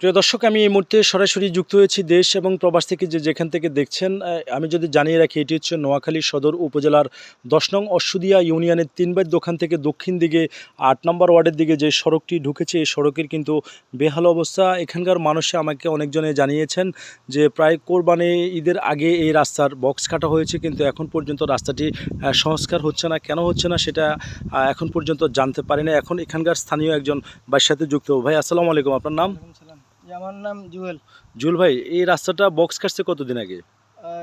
প্রিয় দর্শক, আমি এই মুহূর্তে সরাসরি যুক্ত হয়েছি দেশ এবং প্রবাস থেকে যে যেখান থেকে দেখছেন আমি যদি জানিয়ে রাখি, এটি হচ্ছে নোয়াখালী সদর উপজেলার দশ নং অশ্বদিয়া ইউনিয়নের তিনবার দোকান থেকে দক্ষিণ দিকে আট নম্বর ওয়ার্ডের দিকে যে সড়কটি ঢুকেছে, এই সড়কের কিন্তু বেহাল অবস্থা। এখানকার মানুষে আমাকে অনেকজনে জানিয়েছেন যে প্রায় কোরবানি ঈদের আগে এই রাস্তার বক্স কাটা হয়েছে, কিন্তু এখন পর্যন্ত রাস্তাটি সংস্কার হচ্ছে না। কেন হচ্ছে না সেটা এখন পর্যন্ত জানতে পারি না। এখন এখানকার স্থানীয় একজন ভাইয়ের সাথে যুক্ত। ভাই, আসসালামু আলাইকুম। আপনার নাম? আমার নাম জুয়েল। জুল ভাই এই রাস্তাটা বক্স কাটছে কতদিন আগে?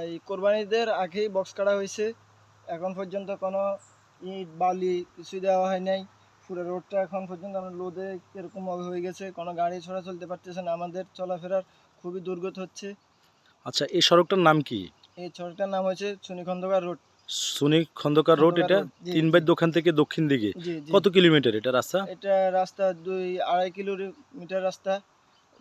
এই কোরবানিদের আগেই বক্স কাটা হয়েছে। এখন পর্যন্ত কোনো ইট বালি কিছুই দেওয়া হয় নাই। পুরো রোডটা এখন পর্যন্ত আমরা লোদে এরকম হয়ে গেছে। কোনো গাড়ি ছড়া চলতে পারতেছে না। আমাদের চলাফেরার খুবই দুর্গত হচ্ছে। আচ্ছা এই সড়কটার নাম কি? এই সড়কটার নাম হয়েছে সুনি খন্দকার রোড সুনি খন্দকার রোড এটা তিন বাইর দোকান থেকে দক্ষিণ দিকে। কত কিলোমিটার এটা রাস্তা? এটা রাস্তা দুই আড়াই কিলোমিটার রাস্তা।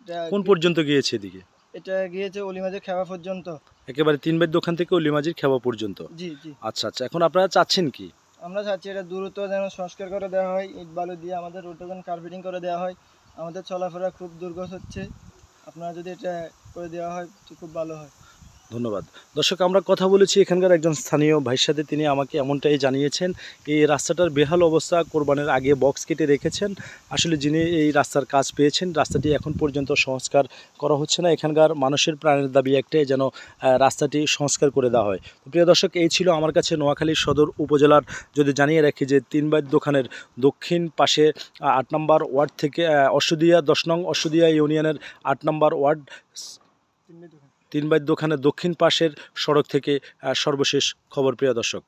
এটা কোন পর্যন্ত গিয়েছে এদিকে? এটা গিয়েছে অলিমাজের খেবা পর্যন্ত। একেবারে তিন বাইর দোকান থেকে লিমাজির খেবা পর্যন্ত? জি জি। আচ্ছা আচ্ছা এখন আপনারা চাচ্ছেন কি? আমরা চাচ্ছি এটা দ্রুত যেন সংস্কার করে দেওয়া হয় ইট বালু দিয়ে আমাদের রোডটা যেন কার্পেটিং করে দেওয়া হয়। আমাদের চলাফেরা খুব দুর্গত হচ্ছে। আপনারা যদি এটা করে দেওয়া হয় তো খুব ভালো হয়। ধন্যবাদ। দর্শক, আমরা কথা বলেছি এখানকার একজন স্থানীয় ভাইয়ের সাথে। তিনি আমাকে এমনটাই জানিয়েছেন, এই রাস্তাটার বেহাল অবস্থা কোরবানের আগে বক্স কেটে রেখেছেন। আসলে যিনি এই রাস্তার কাজ পেয়েছেন, রাস্তাটি এখন পর্যন্ত সংস্কার করা হচ্ছে না। এখানকার মানুষের প্রাণের দাবি একটাই যেন রাস্তাটি সংস্কার করে দেওয়া হয়। প্রিয় দর্শক, এই ছিল আমার কাছে নোয়াখালী সদর উপজেলার। যদি জানিয়ে রাখি যে তিনবার দোকানের দক্ষিণ পাশে আট নম্বর ওয়ার্ড থেকে অশ্বদিয়া, দশ নং অশ্বদিয়া ইউনিয়নের আট নম্বর ওয়ার্ড তিন দোকানের দক্ষিণ পাশের সড়ক থেকে সর্বশেষ খবর প্রিয় দর্শক।